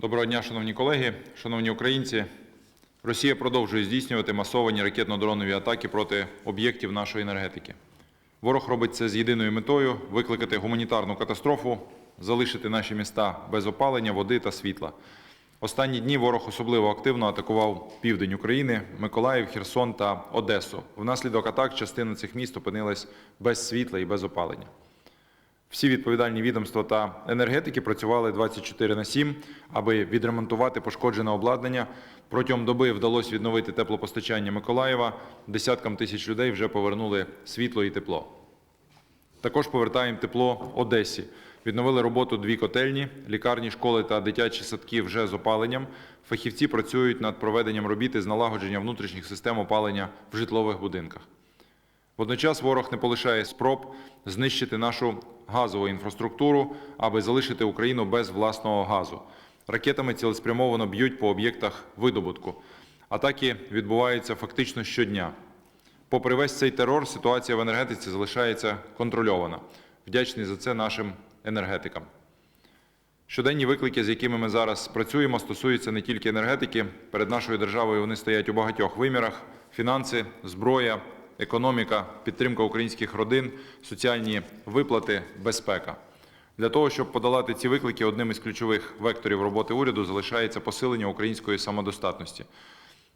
Доброго дня, шановні колеги, шановні українці. Росія продовжує здійснювати масовані ракетно-дронові атаки проти об'єктів нашої енергетики. Ворог робить це з єдиною метою викликати гуманітарну катастрофу, залишити наші міста без опалення, води та світла. Останні дні ворог особливо активно атакував південь України, Миколаїв, Херсон та Одесу. Внаслідок атак частина цих міст опинилась без світла і без опалення. Всі відповідальні відомства та енергетики працювали 24 на 7, аби відремонтувати пошкоджене обладнання. Протягом доби вдалося відновити теплопостачання Миколаєва. Десяткам тисяч людей вже повернули світло і тепло. Також повертаємо тепло Одесі. Відновили роботу дві котельні, лікарні, школи та дитячі садки вже з опаленням. Фахівці працюють над проведенням робіт із налагодження внутрішніх систем опалення в житлових будинках. Водночас ворог не полишає спроб знищити нашу газову інфраструктуру, аби залишити Україну без власного газу. Ракетами цілеспрямовано б'ють по об'єктах видобутку. Атаки відбуваються фактично щодня. Попри весь цей терор, ситуація в енергетиці залишається контрольована. Вдячний за це нашим енергетикам. Щоденні виклики, з якими ми зараз працюємо, стосуються не тільки енергетики. Перед нашою державою вони стоять у багатьох вимірах: фінанси, зброя, економіка, підтримка українських родин, соціальні виплати, безпека. Для того, щоб подолати ці виклики, одним із ключових векторів роботи уряду залишається посилення української самодостатності.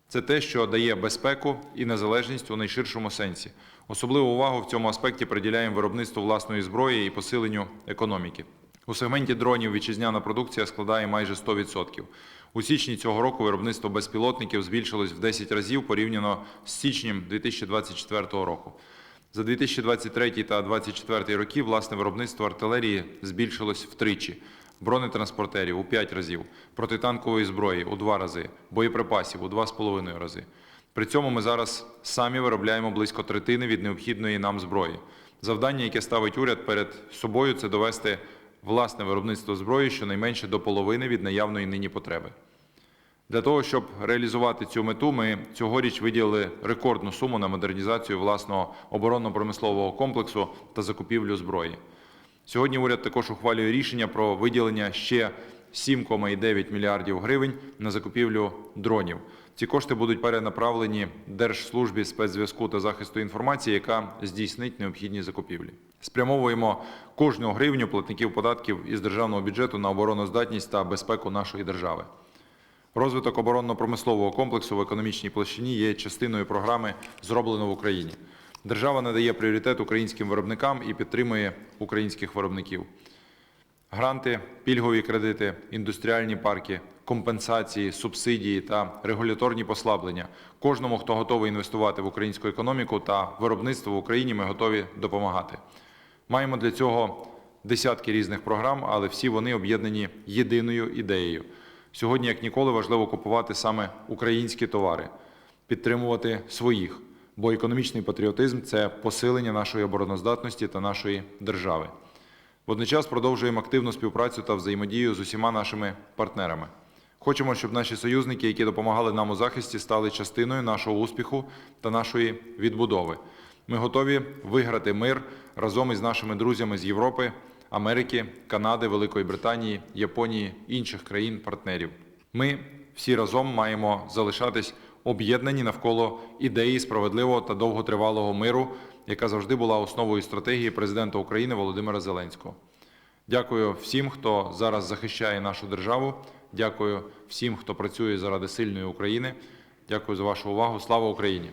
Це те, що дає безпеку і незалежність у найширшому сенсі. Особливу увагу в цьому аспекті приділяємо виробництву власної зброї і посиленню економіки. У сегменті дронів вітчизняна продукція складає майже 100%. У січні цього року виробництво безпілотників збільшилось в 10 разів порівняно з січнем 2024 року. За 2023 та 2024 роки власне виробництво артилерії збільшилось втричі, бронетранспортерів у 5 разів, протитанкової зброї у 2 рази, боєприпасів у 2,5 рази. При цьому ми зараз самі виробляємо близько третини від необхідної нам зброї. Завдання, яке ставить уряд перед собою, це довести власне виробництво зброї щонайменше до половини від наявної нині потреби. Для того, щоб реалізувати цю мету, ми цьогоріч виділили рекордну суму на модернізацію власного оборонно-промислового комплексу та закупівлю зброї. Сьогодні уряд також ухвалює рішення про виділення ще 7,9 мільярдів гривень на закупівлю дронів. Ці кошти будуть перенаправлені Держслужбі спецзв'язку та захисту інформації, яка здійснить необхідні закупівлі. Спрямовуємо кожну гривню платників податків із державного бюджету на обороноздатність та безпеку нашої держави. Розвиток оборонно-промислового комплексу в економічній площині є частиною програми Зроблено в Україні. Держава надає пріоритет українським виробникам і підтримує українських виробників. Гранти, пільгові кредити, індустріальні парки, компенсації, субсидії та регуляторні послаблення. Кожному, хто готовий інвестувати в українську економіку та виробництво в Україні, ми готові допомагати. Маємо для цього десятки різних програм, але всі вони об'єднані єдиною ідеєю. Сьогодні, як ніколи, важливо купувати саме українські товари, підтримувати своїх, бо економічний патріотизм це посилення нашої обороноздатності та нашої держави. Водночас продовжуємо активну співпрацю та взаємодію з усіма нашими партнерами. Хочемо, щоб наші союзники, які допомагали нам у захисті, стали частиною нашого успіху та нашої відбудови. Ми готові виграти мир разом із нашими друзями з Європи, Америки, Канади, Великої Британії, Японії, інших країн-партнерів. Ми всі разом маємо залишатись об'єднані навколо ідеї справедливого та довготривалого миру, яка завжди була основою стратегії президента України Володимира Зеленського. Дякую всім, хто зараз захищає нашу державу. Дякую всім, хто працює заради сильної України. Дякую за вашу увагу. Слава Україні!